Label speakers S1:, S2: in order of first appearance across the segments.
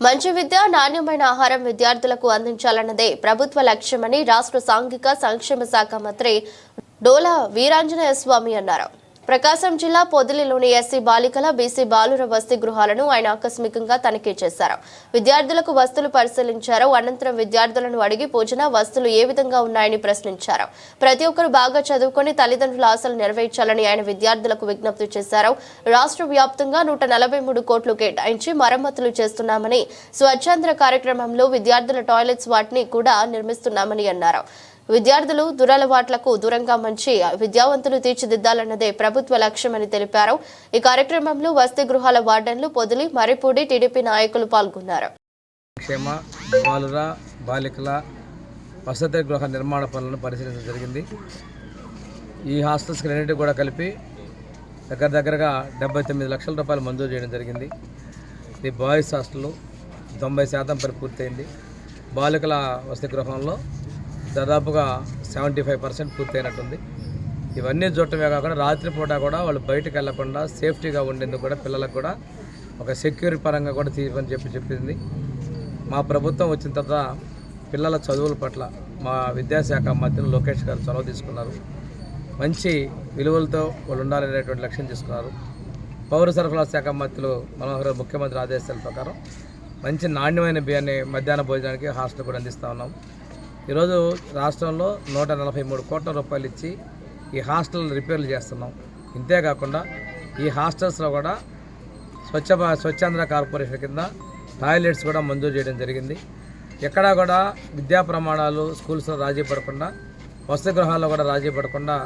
S1: మంచి విద్య నాణ్యమైన ఆహారం విద్యార్థులకు అందించాలన్నదే ప్రభుత్వ లక్ష్యమని రాష్ట్ర సాంఘిక సంక్షేమ శాఖ మంత్రి డోలా వీరాంజనేయ స్వామి అన్నారు. ప్రకాశం జిల్లా పొదిలిలోని ఎస్సీ బాలికల బీసీ బాలుర వసతి గృహాలను ఆయన ఆకస్మికంగా తనిఖీ చేశారు. విద్యార్థులకు వస్తువులు పరిశీలించారు. అనంతరం విద్యార్థులను అడిగి భోజన వస్తువులు ఏ విధంగా ఉన్నాయని ప్రశ్నించారు. ప్రతి ఒక్కరు బాగా చదువుకొని తల్లిదండ్రుల ఆశలు నెరవేర్చాలని ఆయన విద్యార్థులకు విజ్ఞప్తి చేశారు. రాష్ట్ర వ్యాప్తంగా నూట నలభై మూడు కోట్లు కేటాయించి మరమ్మతులు చేస్తున్నామని స్వచ్ఛంద్ర కార్యక్రమంలో విద్యార్థుల టాయిలెట్స్ వాటిని కూడా నిర్మిస్తున్నామని అన్నారు. విద్యార్థులు దురలవాట్లకు దూరంగా మంచి విద్యావంతులు తీర్చిదిద్దాలన్నదే ప్రభుత్వ లక్ష్యమని తెలిపారు. ఈ కార్యక్రమంలో వసతి గృహాల వార్డెన్లు పొదిలి మరిపూడి టీడీపీ నాయకులు పాల్గొన్నారు.
S2: క్షేమ బాలుర బాలికల వసతి గృహ నిర్మాణ పనులను పరిశీలించడం జరిగింది. ఈ హాస్టల్స్కి రెండింటి కూడా కలిపి దగ్గర దగ్గరగా డెబ్బై తొమ్మిది లక్షల రూపాయలు మంజూరు చేయడం జరిగింది. ఇది బాయ్స్ హాస్టల్ తొంభై శాతం పని పూర్తయింది బాలికల వసతి గృహంలో దాదాపుగా సెవెంటీ ఫైవ్ పర్సెంట్ పూర్తయినట్టుంది. ఇవన్నీ చూడటమే కాకుండా రాత్రిపూట కూడా వాళ్ళు బయటకు వెళ్ళకుండా సేఫ్టీగా ఉండేందుకు కూడా పిల్లలకు కూడా ఒక సెక్యూరిటీ పరంగా కూడా తీయమని చెప్పి చెప్పింది. మా ప్రభుత్వం వచ్చిన తర్వాత పిల్లల చదువుల పట్ల మా విద్యాశాఖ మంత్రి లోకేష్ గారు చొరవ తీసుకున్నారు. మంచి విలువలతో వాళ్ళు ఉండాలనేటువంటి లక్ష్యం తీసుకున్నారు. పౌర సరఫరా శాఖ మంత్రులు మనోహర్ ముఖ్యమంత్రి ఆదేశాల ప్రకారం మంచి నాణ్యమైన బియ్యాన్ని మధ్యాహ్న భోజనానికి హాస్టల్ కూడా అందిస్తూ ఉన్నాం. ఈరోజు రాష్ట్రంలో నూట నలభై మూడు కోట్ల రూపాయలు ఇచ్చి ఈ హాస్టల్ రిపేర్లు చేస్తున్నాం. ఇంతేకాకుండా ఈ హాస్టల్స్లో కూడా స్వచ్ఛ స్వచ్ఛాంధ్ర కార్పొరేషన్ కింద టాయిలెట్స్ కూడా మంజూరు చేయడం జరిగింది. ఎక్కడా కూడా విద్యా ప్రమాణాలు స్కూల్స్లో రాజీ పడకుండా వసతి గృహాల్లో కూడా రాజీ పడకుండా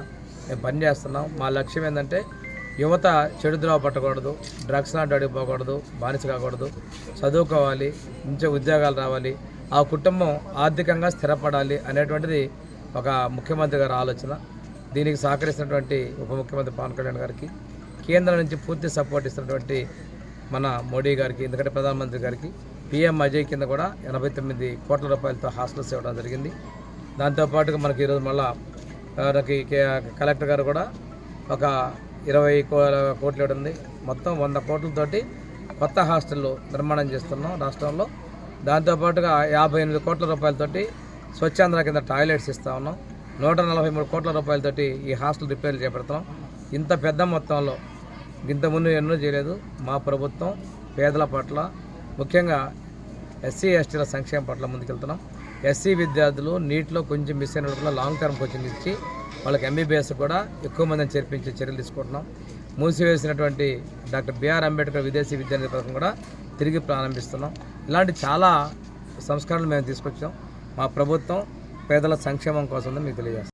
S2: మేము పనిచేస్తున్నాం మా లక్ష్యం ఏంటంటే యువత చెడు ద్రోవ పట్టకూడదు డ్రగ్స్ లాంటి అడిగిపోకూడదు బానిస కాకూడదు చదువుకోవాలి మంచి ఉద్యోగాలు రావాలి ఆ కుటుంబం ఆర్థికంగా స్థిరపడాలి అనేటువంటిది ఒక ముఖ్యమంత్రి గారి ఆలోచన. దీనికి సహకరిస్తున్నటువంటి ఉప ముఖ్యమంత్రి పవన్ కళ్యాణ్ గారికి కేంద్రం నుంచి పూర్తి సపోర్ట్ ఇస్తున్నటువంటి మన మోడీ గారికి ఎందుకంటే ప్రధానమంత్రి గారికి పిఎం అజయ్ కింద కూడా ఎనభై తొమ్మిది కోట్ల రూపాయలతో హాస్టల్స్ ఇవ్వడం జరిగింది. దాంతోపాటుగా మనకి ఈరోజు మళ్ళా మనకి కలెక్టర్ గారు కూడా ఒక ఇరవై కోట్లు ఇవ్వడం ఉంది. మొత్తం వంద కోట్లతోటి కొత్త హాస్టళ్ళు నిర్మాణం చేస్తున్నాం రాష్ట్రంలో. దాంతోపాటుగా యాభై ఎనిమిది కోట్ల రూపాయలతోటి స్వచ్ఛాంధ్ర కింద టాయిలెట్స్ ఇస్తా ఉన్నాం. నూట నలభై మూడు కోట్ల రూపాయలతోటి ఈ హాస్టల్ రిపేర్లు చేపడతాం. ఇంత పెద్ద మొత్తంలో ఇంతకుముందు ఎన్నో చేయలేదు. మా ప్రభుత్వం పేదల పట్ల ముఖ్యంగా ఎస్సీ ఎస్టీల సంక్షేమం పట్ల ముందుకెళ్తున్నాం. ఎస్సీ విద్యార్థులు నీటిలో కొంచెం మిస్ అయిన లాంగ్ టర్మ్ కోచింగ్ ఇచ్చి వాళ్ళకి ఎంబీబీఎస్ కూడా ఎక్కువ మందిని చేర్పించే చర్యలు తీసుకుంటున్నాం. మూసివేసినటువంటి డాక్టర్ బిఆర్ అంబేద్కర్ విదేశీ విద్యానిధి పథకం కూడా తిరిగి ప్రారంభిస్తున్నాం. ఇలాంటి చాలా సంస్కరణలు మేము తీసుకొచ్చాం. మా ప్రభుత్వం పేదల సంక్షేమం కోసం మీకు తెలియజేస్తాం.